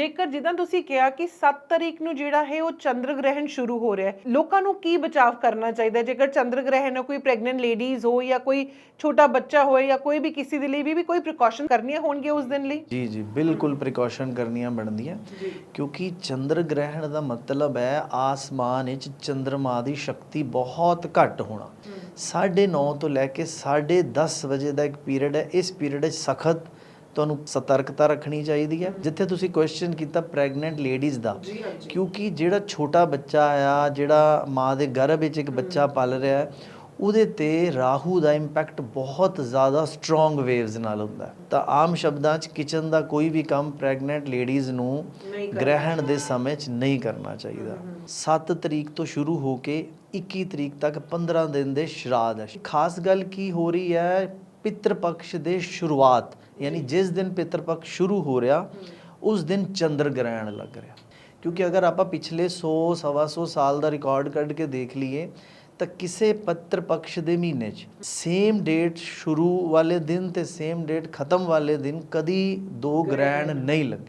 ਜੇਕਰ ਜਿੱਦਾਂ ਤੁਸੀਂ ਕਿਹਾ ਕਿ 7 ਤਰੀਕ ਨੂੰ ਜਿਹੜਾ ਹੈ ਉਹ ਚੰਦਰ ਗ੍ਰਹਿਣ ਸ਼ੁਰੂ ਹੋ ਰਿਹਾ ਹੈ ਲੋਕਾਂ ਨੂੰ ਕੀ ਬਚਾਅ ਕਰਨਾ ਚਾਹੀਦਾ? ਜੇਕਰ ਚੰਦਰ ਗ੍ਰਹਿਣ ਹੈ ਕੋਈ ਪ੍ਰੈਗਨੈਂਟ ਲੇਡੀਜ਼ ਹੋ ਜਾਂ ਕੋਈ ਛੋਟਾ ਬੱਚਾ ਹੋਏ ਜਾਂ ਕੋਈ ਵੀ ਕਿਸੇ ਦੇ ਲਈ ਵੀ ਵੀ ਕੋਈ ਪ੍ਰੀਕਾਸ਼ਨ ਕਰਨੀਆਂ ਹੋਣਗੀਆਂ ਉਸ ਦਿਨ ਲਈ? ਜੀ ਜੀ ਬਿਲਕੁਲ ਪ੍ਰੀਕਾਸ਼ਨ ਕਰਨੀਆਂ ਬਣਦੀਆਂ ਕਿਉਂਕਿ ਚੰਦਰ ਗ੍ਰਹਿਣ ਦਾ ਮਤਲਬ ਹੈ ਆਸਮਾਨ ਵਿੱਚ ਚੰ드ਰਮਾ ਦੀ ਸ਼ਕਤੀ ਬਹੁਤ ਘੱਟ ਹੋਣਾ। 9:30 ਤੋਂ ਲੈ ਕੇ 10:30 ਵਜੇ ਦਾ ਇੱਕ ਪੀਰੀਅਡ ਹੈ ਇਸ ਪੀਰੀਅਡ ਵਿੱਚ ਸਖਤ ਤੁਹਾਨੂੰ ਸਤਰਕਤਾ ਰੱਖਣੀ ਚਾਹੀਦੀ ਹੈ। ਜਿੱਥੇ ਤੁਸੀਂ ਕੁਐਸਚਨ ਕੀਤਾ ਪ੍ਰੈਗਨੈਂਟ ਲੇਡੀਜ਼ ਦਾ। ਕਿਉਂਕਿ ਜਿਹੜਾ ਛੋਟਾ ਬੱਚਾ ਆ ਜਿਹੜਾ ਮਾਂ ਦੇ ਗਰਭ ਵਿੱਚ ਇੱਕ ਬੱਚਾ ਪਲ ਰਿਹਾ ਹੈ ਉਹਦੇ ਤੇ ਰਾਹੂ ਦਾ ਇੰਪੈਕਟ ਬਹੁਤ ਜ਼ਿਆਦਾ ਸਟਰੋਂਗ ਵੇਵਸ ਨਾਲ ਹੁੰਦਾ। ਤਾਂ ਆਮ ਸ਼ਬਦਾਂ 'ਚ ਕਿਚਨ ਦਾ ਕੋਈ ਵੀ ਕੰਮ ਪ੍ਰੈਗਨੈਂਟ ਲੇਡੀਜ਼ ਨੂੰ ਗ੍ਰਹਿਣ ਦੇ ਸਮੇਂ 'ਚ ਨਹੀਂ ਕਰਨਾ ਚਾਹੀਦਾ। 7 ਤਰੀਕ ਤੋਂ ਸ਼ੁਰੂ ਹੋ ਕੇ 21 ਤਰੀਕ ਤੱਕ 15 ਦਿਨ ਦੇ ਸ਼ਰਾਧ ਹੈ। ਖਾਸ ਗੱਲ ਕੀ ਹੋ ਰਹੀ ਹੈ ਪਿਤਰ ਪਕਸ਼ ਦੇ ਸ਼ੁਰੂਆਤ ਯਾਨੀ ਜਿਸ ਦਿਨ ਪਿਤਰਪਕਸ਼ ਸ਼ੁਰੂ ਹੋ ਰਿਹਾ ਉਸ ਦਿਨ ਚੰਦਰ ਗ੍ਰਹਿਣ ਲੱਗ ਰਿਹਾ ਕਿਉਂਕਿ ਅਗਰ ਆਪਾਂ ਪਿਛਲੇ 100 ਸਵਾ 100 ਸਾਲ ਦਾ ਰਿਕਾਰਡ ਕੱਢ ਕੇ ਦੇਖ ਲਈਏ ਤਾਂ ਕਿਸੇ ਪੱਤਰ ਪਕਸ਼ ਦੇ ਮਹੀਨੇ 'ਚ ਸੇਮ ਡੇਟ ਸ਼ੁਰੂ ਵਾਲੇ ਦਿਨ ਤੇ ਸੇਮ ਡੇਟ ਖਤਮ ਵਾਲੇ ਦਿਨ ਕਦੀ ਦੋ ਗ੍ਰਹਿਣ ਨਹੀਂ ਲੱਗੇ